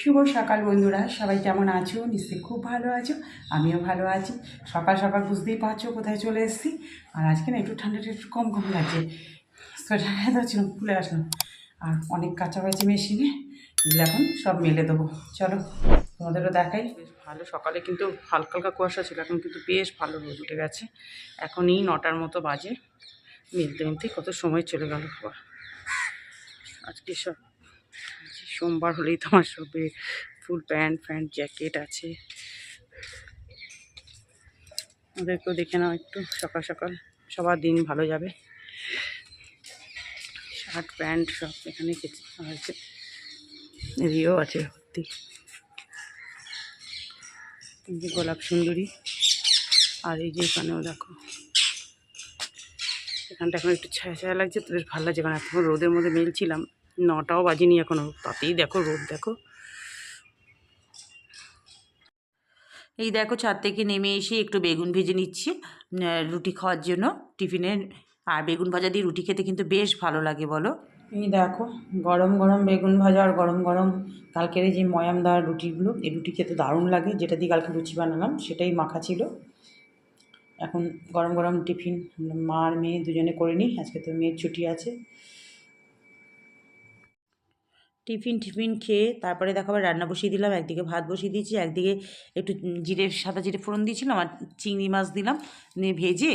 শুভ সকাল বন্ধুরা, সবাই কেমন আছো? নিশ্চয়ই খুব ভালো আছো, আমিও ভালো আছি। সকাল সকাল বুঝতেই পারছ কোথায় চলে এসেছি। আর আজকে না একটু ঠান্ডাটা একটু কম কম লাগছে। সোয়েটার ছিল খুলে আসলাম। আর অনেক কাঁচা হয়েছে মেশিনে এগুলো এখন সব মেলে দেবো। চলো, তোমাদেরও দেখাই। বেশ ভালো, সকালে কিন্তু হালকা হালকা কুয়াশা ছিল, এখন কিন্তু বেশ ভালো রোদ উঠে গেছে। এখনই নটার মতো বাজে। মিলতে মিলতে কত সময় চলে গেল। আজকে সব সোমবার হলেই তোমার সবে ফুল প্যান্ট ফ্যান্ট জ্যাকেট আছে। ওদেরকেও দেখে নাও একটু, সকাল সকাল। সবার দিন ভালো যাবে। শার্ট, প্যান্ট সব এখানে কেচে হয়েছে। রিও আছে ভর্তি। যে গোলাপ সুন্দরী। আর এই যে এখানেও দেখো। এখানটা এখন একটু ছায়া ছায়া লাগছে তো বেশ ভালো লাগছে কারণ এখন রোদের মধ্যে মেলছিলাম। নটাও বাজিনি এখনও তাতেই দেখো রোদ, দেখো। এই দেখো ছাদ থেকে নেমে এসে একটু বেগুন ভেজে নিচ্ছি রুটি খাওয়ার জন্য টিফিনে। আর বেগুন ভাজা দিয়ে রুটি খেতে কিন্তু বেশ ভালো লাগে, বলো। এই দেখো, গরম গরম বেগুন ভাজা আর গরম গরম কালকের এই যে ময়াম দেওয়ার রুটিগুলো, এই রুটি খেতে দারুণ লাগে। যেটা দিয়ে কালকে রুচি বানালাম, সেটাই মাখা ছিল। এখন গরম গরম টিফিন মা আর মেয়ে দুজনে করে নিই। আজকে তো মেয়ের ছুটি আছে। টিফিন টিফিন খেয়ে তারপরে দেখো আবার রান্না বসিয়ে দিলাম, একদিকে ভাত বসিয়ে দিয়েছি, একদিকে একটু জিরে, সাদা জিরে ফোড়ন দিয়েছিলাম আর চিংড়ি মাছ দিলাম ভেজে।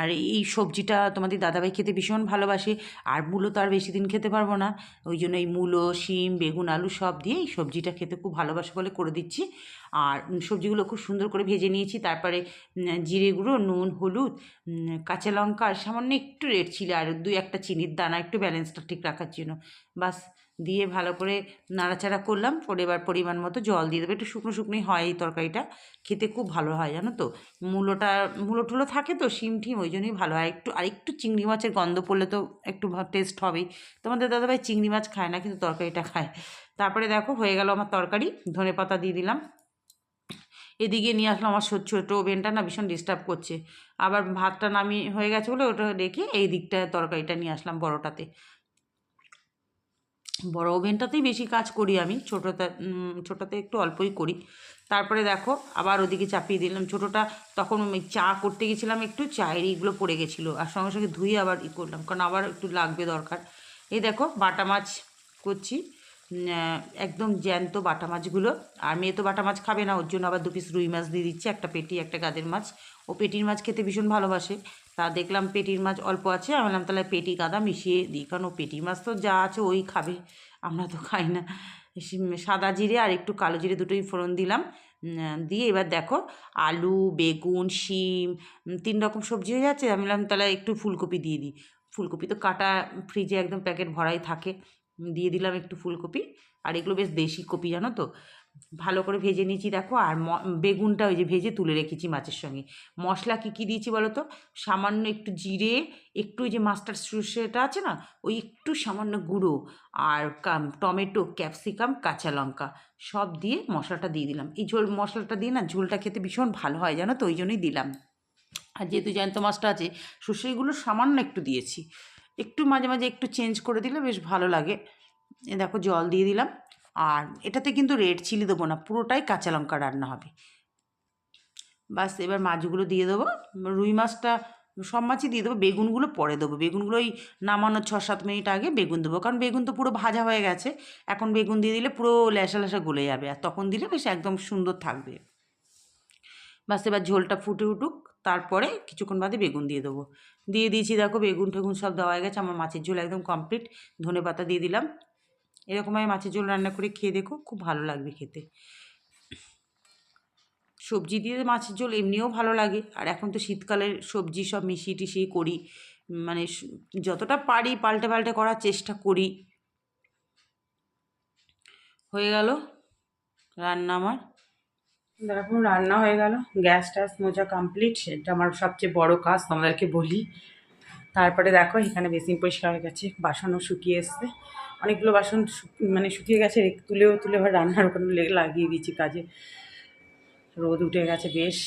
আর এই সবজিটা তোমাদের দাদাভাই খেতে ভীষণ ভালোবাসে, আর মূলো তো আর বেশি দিন খেতে পারব না। ওই জন্য এই মূলো, শিম, বেগুন, আলু সব দিয়ে এই সবজিটা খেতে খুব ভালোবাসে বলে করে দিচ্ছি। আর সবজিগুলো খুব সুন্দর করে ভেজে নিয়েছি, তারপরে জিরে গুঁড়ো, নুন, হলুদ কাঁচা লঙ্কা, আর সামান্য একটু রেড ছিল আর দুই একটা চিনির দানা, একটু ব্যালেন্সটা ঠিক রাখার জন্য। বাস দিয়ে ভালো করে নাড়াচাড়া করলাম করে এবার পরিমাণ মতো জল দিয়ে দেবো। একটু শুকনো শুকনোই হয় এই তরকারিটা, খেতে খুব ভালো হয়, জানো তো? মূলোটা, মূলো টুলো থাকে তো, শিম ঠিম, ওই জন্যই ভালো হয়। একটু আর একটু চিংড়ি মাছের গন্ধ পড়লে তো একটু টেস্ট হবেই। তোমাদের দাদাভাই চিংড়ি মাছ খায় না, কিন্তু তরকারিটা খায়। তারপরে দেখো, হয়ে গেল আমার তরকারি, ধনে পাতা দিয়ে দিলাম। এদিকে নিয়ে আসলাম আমার ছোট ছোটো ওভেনটা না ভীষণ ডিস্টার্ব করছে। আবার ভাতটা নামিয়ে হয়ে গেছে বলে ওটা রেখে এই দিকটায় তরকারিটা নিয়ে আসলাম বড়টাতে। বড় ওভেনটাতেই বেশি কাজ করি আমি, ছোটোটা ছোটোতে একটু অল্পই করি। তারপরে দেখো, আবার ওদিকে চাপিয়ে দিলাম ছোটোটা, তখন চা করতে গেছিলাম, একটু চায়ের ইগুলো পড়ে গেছিল, আর সঙ্গে সঙ্গে ধুয়ে আবার ই করলাম, কারণ আবার একটু লাগবে দরকার। এই দেখো, বাটা মাছ করছি একদম জ্যান্ত বাটা মাছগুলো, আর মেয়ে তো বাটা মাছ খাবে না, ওর জন্য আবার দু পিস রুই মাছ দিয়ে দিচ্ছি, একটা পেটি, একটা গাদের মাছ। ও পেটির মাছ খেতে ভীষণ ভালোবাসে তা দেখলাম পেটির মাছ অল্প আছে। আমি বললাম, তাহলে পেটি গাদা মিশিয়ে দিই, কারণ ও পেটি মাছ তো যা আছে ওই খাবে। আমরা তো খাই না। সাদা জিরে আর একটু কালো জিরে দুটোই ফোড়ন দিলাম। দিয়ে এবার দেখো, আলু, বেগুন, শিম তিন রকম সবজি হয়ে যাচ্ছে। আমি বললাম, তাহলে একটু ফুলকপি দিয়ে দিই। ফুলকপি তো কাটা ফ্রিজে একদম প্যাকেট ভরাই থাকে। দিয়ে দিলাম একটু ফুলকপি। আর এগুলো বেশ দেশি কপি, জানো তো? ভালো করে ভেজে নিয়েছি, দেখো। আর বেগুনটা ওই যে ভেজে তুলে রেখেছি মাছের সঙ্গে। মশলা কী কী দিয়েছি বলো তো? সামান্য একটু জিরে, একটু ওই যে মাস্টার সর্ষেটা আছে না? ওই একটু সামান্য গুঁড়ো আর টমেটো, ক্যাপসিকাম, কাঁচা লঙ্কা সব দিয়ে মশলাটা দিয়ে দিলাম। এই ঝোল, মশলাটা দিয়ে না ঝোলটা খেতে ভীষণ ভালো হয় জানো তো? ওই জন্যই দিলাম। আর যেহেতু জ্যান্ত মাছটা আছে সর্ষেগুলো সামান্য একটু দিয়েছি। একটু মাঝে মাঝে একটু চেঞ্জ করে দিলে বেশ ভালো লাগে। দেখো, জল দিয়ে দিলাম। আর এটাতে কিন্তু রেড চিলি দেবো না, পুরোটাই কাঁচা লঙ্কা রান্না হবে। বাস এবার মাছগুলো দিয়ে দেবো, রুই মাছটা সব মাছই দিয়ে দেবো, বেগুনগুলো পরে দেবো। বেগুনগুলো ওই নামানোর ছ সাত মিনিট আগে বেগুন দেবো, কারণ বেগুন তো পুরো ভাজা হয়ে গেছে। এখন বেগুন দিয়ে দিলে পুরো ল্যাসা ল্যাসা গলে যাবে, আর তখন দিলে বেশ একদম সুন্দর থাকবে। বাস এবার ঝোলটা ফুটে উঠুক, তারপরে কিছুক্ষণ বাদে বেগুন দিয়ে দেবো। দিয়ে দিয়েছি, দেখো বেগুন টেগুন সব দেওয়া হয়ে গেছে, আমার মাছের ঝোল একদম কমপ্লিট ধনে পাতা দিয়ে দিলাম এরকম আমি মাছের ঝোল রান্না করে খেয়ে দেখো, খুব ভালো লাগবে খেতে। সবজি দিয়ে মাছের ঝোল এমনিও ভালো লাগে। আর এখন তো শীতকালের সবজি সব মিশিয়ে টিশিয়ে করি। মানে যতটা পারি পাল্টে পাল্টে করার চেষ্টা করি। হয়ে গেল রান্না আমার। দেখো রান্না হয়ে গেল। গ্যাস ট্যাস মোজা কমপ্লিট সেটা আমার সবচেয়ে বড় কাজ, তোমাদেরকে বলি। তারপরে দেখো, এখানে বেসিন পরিষ্কার হয়ে গেছে, বাসনও শুকিয়ে এসছে। অনেকগুলো বাসন মানে শুকিয়ে গেছে তুলেও, তুলে আবার রান্নার ওখানে লাগিয়ে দিয়েছি কাজে। রোদ উঠে গেছে বেশ।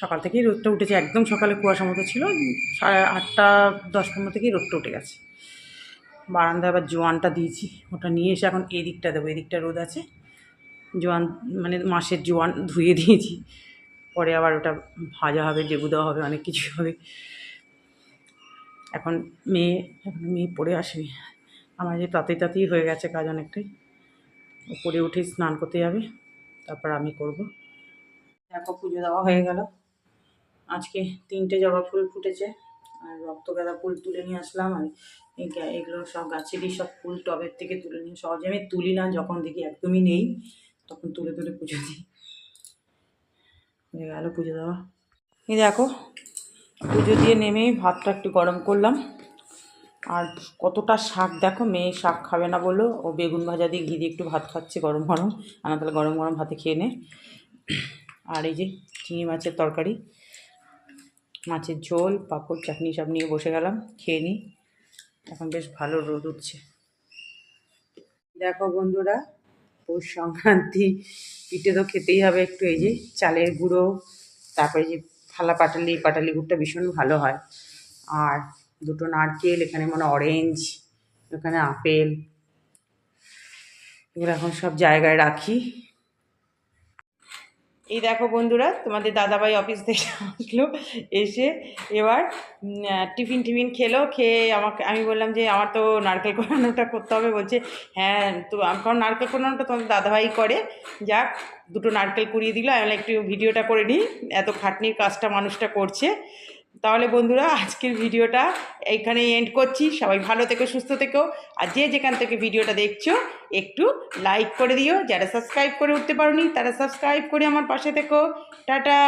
সকাল থেকেই রোদটা উঠেছে, একদম সকালে কুয়াশা মতো ছিল, সাড়ে আটটা, দশ পনেরো থেকেই রোদটা উঠে গেছে। বারান্দায় আবার জোয়ানটা দিয়েছি, ওটা নিয়ে এসে এখন এই দিকটা দেবো এই দিকটা রোদ আছে। জোয়ান মানে মাসের জোয়ান ধুয়ে দিয়েছি, পরে আবার ওটা ভাজা হবে, লেবু দেওয়া হবে, অনেক কিছু হবে। এখন মেয়ে এখন মেয়ে পড়ে আসবে আমার যে তাতেই তাতেই হয়ে গেছে কাজ অনেকটাই। পড়ে উঠে স্নান করতে যাবে, তারপর আমি করব। দেখো, পুজো দেওয়া হয়ে গেল। আজকে তিনটে জবা ফুল ফুটেছে, আর রক্ত গাঁদা ফুল তুলে নিয়ে আসলাম। আর এগুলো সব গাছেরই সব ফুল টবের থেকে তুলে নিয়ে, সহজে আমি তুলি না, যখন দেখি একদমই নেই, তখন তুলে তুলে পুজো দিই। হয়ে গেল পুজো দেওয়া। এই দেখো পুজো দিয়ে নেমেই ভাতটা একটু গরম করলাম। আর কতটা শাক দেখো, মেয়ে শাক খাবে না বলল। ও বেগুন ভাজা দিয়ে ঘি দিয়ে একটু ভাত খাচ্ছে গরম গরম। আনা তাহলে গরম গরম ভাতে খেয়ে নে। আর এই যে চিংড়ি মাছের তরকারি, মাছের ঝোল, পাঁপড়, চাটনি সব নিয়ে বসে গেলাম, খেয়ে নিই এখন বেশ ভালো রোদ উঠছে। দেখো বন্ধুরা, পৌষ সংক্রান্তি, পিঠে তো খেতেই হবে একটু, এই যে চালের গুঁড়ো, তারপরে যে থালা পাটালি পাটালি গুড়টা ভীষণ ভালো হয়। আর দুটো নারকেল, এখানে মনে অরেঞ্জ এখানে আপেল। এগুলো এখন সব জায়গায় রাখি। এই দেখো বন্ধুরা, তোমাদের দাদাভাই অফিস থেকে আসলো, এসে এবার টিফিন টিফিন খেলো, খেয়ে আমাকে, আমি বললাম যে আমার তো নারকেল কোরানোটা করতে হবে, বলছে হ্যাঁ তো কারণ নারকেল কোরানোটা তোমাদের দাদাভাই করে, যাক, দুটো নারকেল কুড়িয়ে দিল, আমি একটু ভিডিওটা করে নিই, এত খাটনির কাজটা মানুষটা করছে। তাহলে বন্ধুরা, আজকের ভিডিওটা এইখানে এন্ড করছি। সবাই ভালো থেকো, সুস্থ থেকো। আর যে যেখান থেকে ভিডিওটা দেখছ, একটু লাইক করে দিও। যারা সাবস্ক্রাইব করে উঠতে পারোনি, তারা সাবস্ক্রাইব করে আমার পাশে থেকো। টাটা!